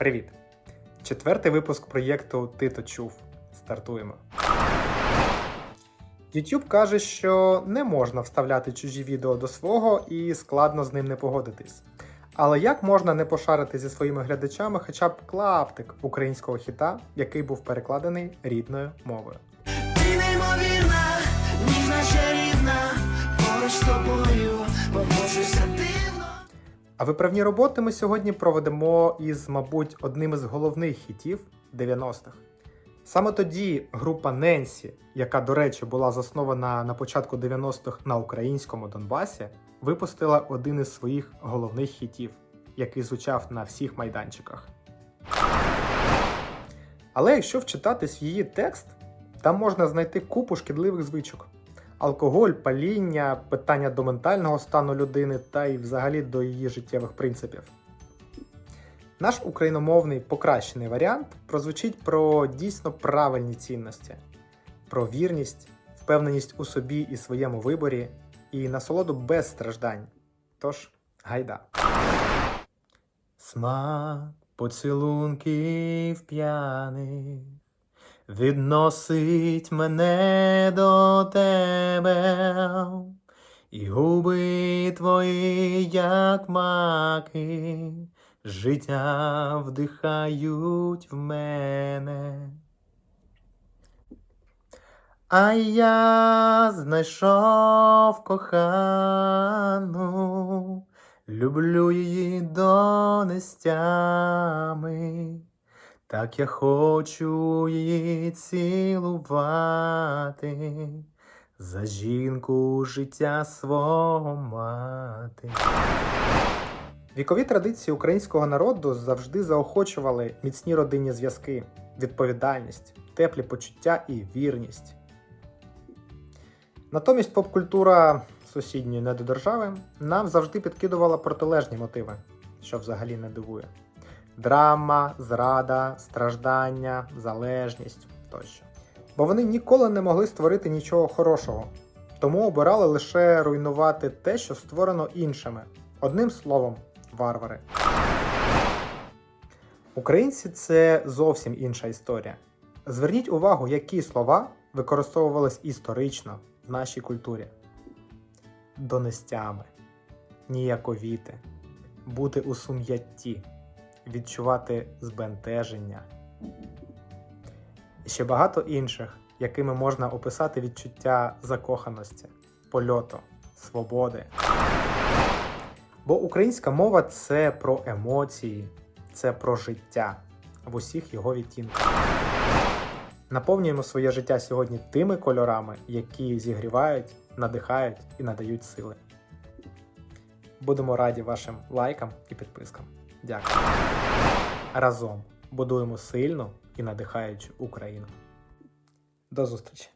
Привіт! Четвертий випуск проєкту Ти то чув. Стартуємо. YouTube каже, що не можна вставляти чужі відео до свого і складно з ним не погодитись. Але як можна не пошарити зі своїми глядачами хоча б клаптик українського хіта, який був перекладений рідною мовою? Ти неймовірна, ніжна чарівна, поруч А виправні роботи ми сьогодні проведемо із, мабуть, одним із головних хітів 90-х. Саме тоді група Ненсі, яка, до речі, була заснована на початку 90-х на українському Донбасі, випустила один із своїх головних хітів, який звучав на всіх майданчиках. Але якщо вчитатись в її текст, там можна знайти купу шкідливих звичок. Алкоголь, паління, питання до ментального стану людини та й взагалі до її життєвих принципів. Наш україномовний покращений варіант прозвучить про дійсно правильні цінності, про вірність, впевненість у собі і своєму виборі, і насолоду без страждань. Тож, гайда. Смак поцілунків п'яних відносить мене до тебе, і губи твої, як маки, життя вдихають в мене. А я знайшов кохану, люблю її до нестями. Так я хочу її цілувати, за жінку життя свого мати. Вікові традиції українського народу завжди заохочували міцні родинні зв'язки, відповідальність, теплі почуття і вірність. Натомість поп-культура сусідньої недодержави нам завжди підкидувала протилежні мотиви, що взагалі не дивує драма, зрада, страждання, залежність тощо. Бо вони ніколи не могли створити нічого хорошого, тому обирали лише руйнувати те, що створено іншими. Одним словом, варвари. Українці це зовсім інша історія. Зверніть увагу, які слова використовувались історично в нашій культурі: донестями, ніяковіти, бути у сум'ятті відчувати збентеження. І ще багато інших, якими можна описати відчуття закоханості, польоту, свободи. Бо українська мова це про емоції, це про життя в усіх його відтінках. Наповнюємо своє життя сьогодні тими кольорами, які зігрівають, надихають і надають сили. Будемо раді вашим лайкам і підпискам. Дякую. Разом будуємо сильну і надихаючу Україну. До зустрічі!